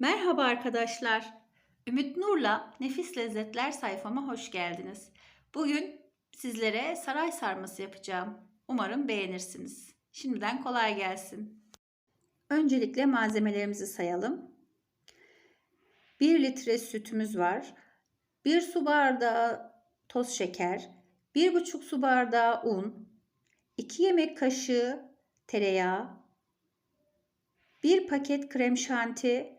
Merhaba arkadaşlar. Ümit Nur'la Nefis Lezzetler sayfama hoş geldiniz. Bugün sizlere saray sarması yapacağım. Umarım beğenirsiniz. Şimdiden kolay gelsin. Öncelikle malzemelerimizi sayalım. 1 litre sütümüz var. 1 su bardağı toz şeker, 1,5 su bardağı un, 2 yemek kaşığı tereyağı, 1 paket krem şanti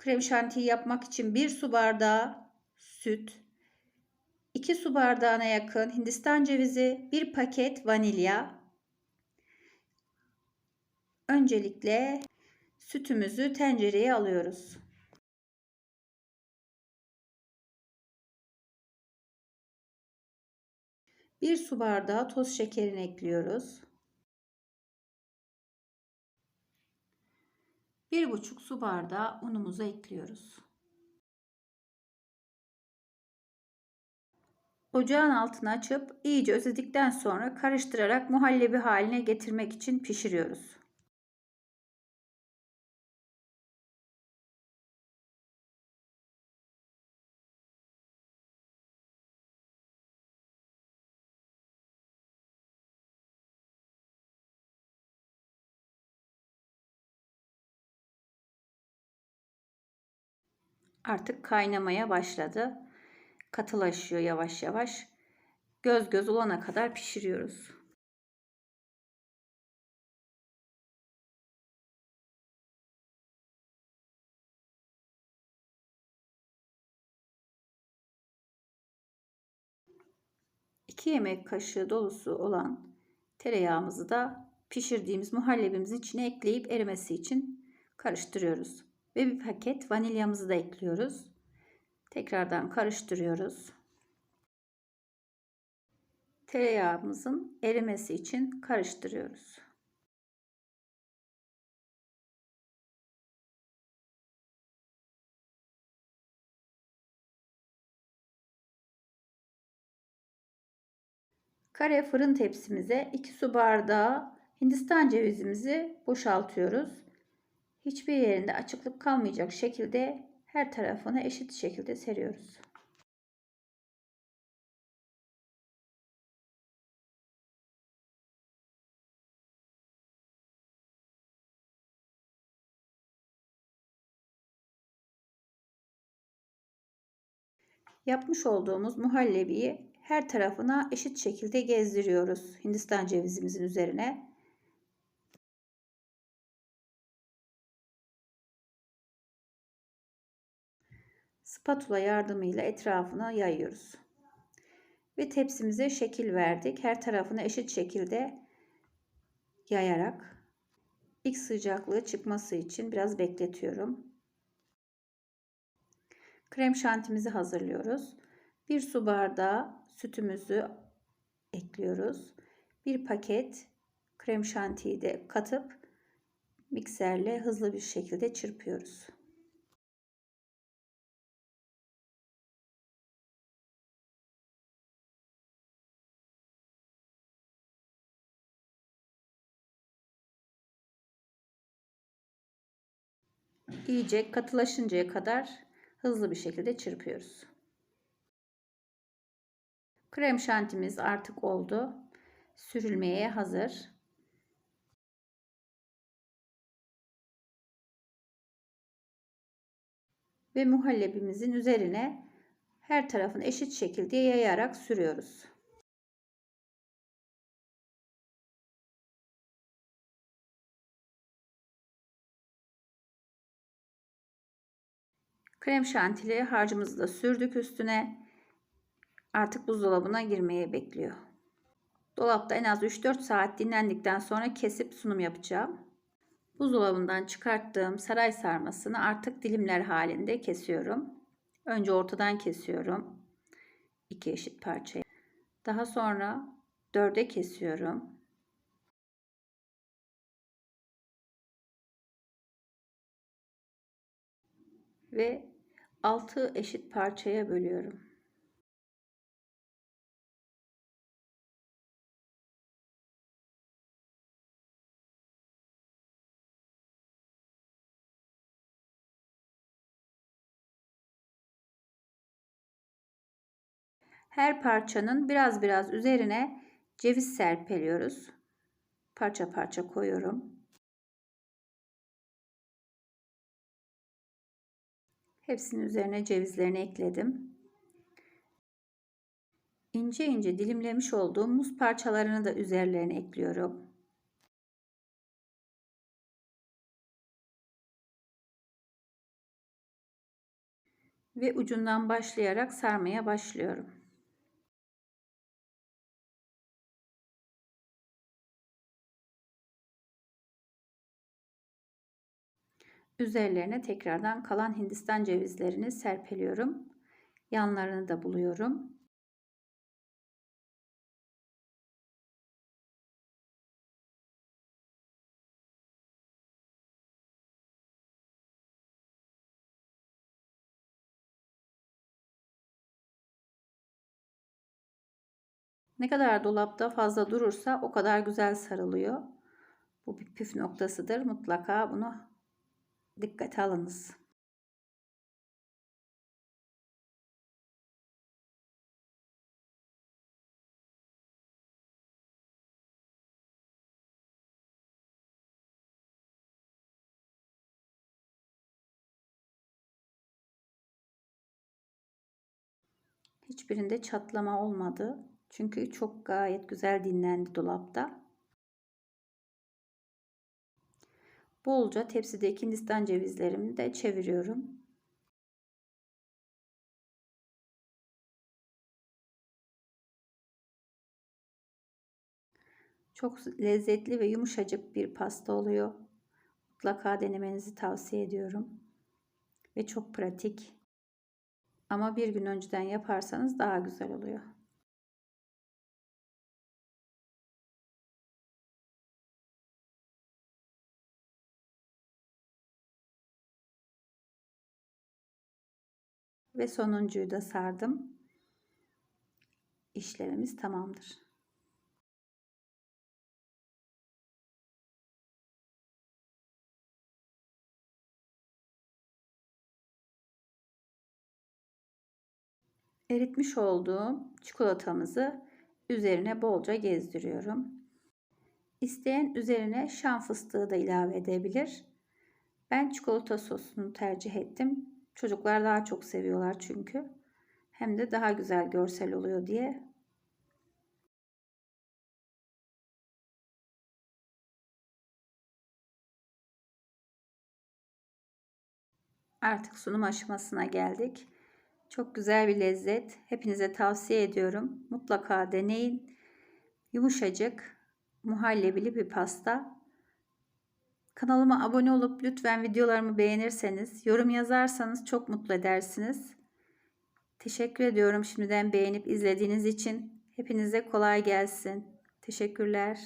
krem şantiyi yapmak için 1 su bardağı süt, 2 su bardağına yakın hindistan cevizi, 1 paket vanilya. Öncelikle sütümüzü tencereye alıyoruz. Bir su bardağı toz şekerini ekliyoruz. Bir buçuk su bardağı unumuzu ekliyoruz. Ocağın altını açıp iyice özledikten sonra karıştırarak muhallebi haline getirmek için pişiriyoruz. Artık kaynamaya başladı. Katılaşıyor yavaş yavaş. Göz göz olana kadar pişiriyoruz. İki yemek kaşığı dolusu olan tereyağımızı da pişirdiğimiz muhallebimizin içine ekleyip erimesi için karıştırıyoruz. Ve bir paket vanilyamızı da ekliyoruz. Tekrardan karıştırıyoruz. Tereyağımızın erimesi için karıştırıyoruz. Kare fırın tepsimize 2 su bardağı Hindistan cevizimizi boşaltıyoruz hiçbir yerinde açıklık kalmayacak şekilde her tarafını eşit şekilde seriyoruz. Yapmış olduğumuz muhallebiyi her tarafına eşit şekilde gezdiriyoruz Hindistan cevizimizin üzerine. Spatula yardımıyla etrafına yayıyoruz. Ve tepsimize şekil verdik. Her tarafını eşit şekilde yayarak ilk sıcaklığı çıkması için biraz bekletiyorum. Krem şantimizi hazırlıyoruz. Bir su bardağı sütümüzü ekliyoruz. Bir paket krem şantiyi de katıp mikserle hızlı bir şekilde çırpıyoruz. İyice katılaşıncaya kadar hızlı bir şekilde çırpıyoruz. Krem şantimiz artık oldu. Sürülmeye hazır. Ve muhallebimizin üzerine her tarafını eşit şekilde yayarak sürüyoruz. Krem şantili harcımızı da sürdük üstüne. Artık buzdolabına girmeye bekliyor. Dolapta en az 3-4 saat dinlendikten sonra kesip sunum yapacağım. Buzdolabından çıkarttığım saray sarmasını artık dilimler halinde kesiyorum. Önce ortadan kesiyorum. iki eşit parçaya. Daha sonra dörde kesiyorum. Ve 6 eşit parçaya bölüyorum. Her parçanın biraz biraz üzerine ceviz serpeliyoruz. Parça parça koyuyorum. Hepsinin üzerine cevizlerini ekledim. İnce ince dilimlemiş olduğum muz parçalarını da üzerlerine ekliyorum. Ve ucundan başlayarak sarmaya başlıyorum. Üzerlerine tekrardan kalan hindistan cevizlerini serpeliyorum. Yanlarını da buluyorum. Ne kadar dolapta fazla durursa o kadar güzel sarılıyor. Bu bir püf noktasıdır. Mutlaka bunu dikkate alınız. Hiçbirinde çatlama olmadı. Çünkü çok gayet güzel dinlendi dolapta. Bolca tepsideki hindistan cevizlerimi de çeviriyorum. Çok lezzetli ve yumuşacık bir pasta oluyor. Mutlaka denemenizi tavsiye ediyorum. Ve çok pratik. Ama bir gün önceden yaparsanız daha güzel oluyor. Ve sonuncuyu da sardım. İşlemimiz tamamdır. Eritmiş olduğum çikolatamızı üzerine bolca gezdiriyorum. İsteyen üzerine şan fıstığı da ilave edebilir. Ben çikolata sosunu tercih ettim. Çocuklar daha çok seviyorlar çünkü. Hem de daha güzel görsel oluyor diye. Artık sunum aşamasına geldik. Çok güzel bir lezzet. Hepinize tavsiye ediyorum. Mutlaka deneyin. Yumuşacık, muhallebili bir pasta. Kanalıma abone olup lütfen videolarımı beğenirseniz, yorum yazarsanız çok mutlu edersiniz. Teşekkür ediyorum şimdiden beğenip izlediğiniz için. Hepinize kolay gelsin. Teşekkürler.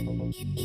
you.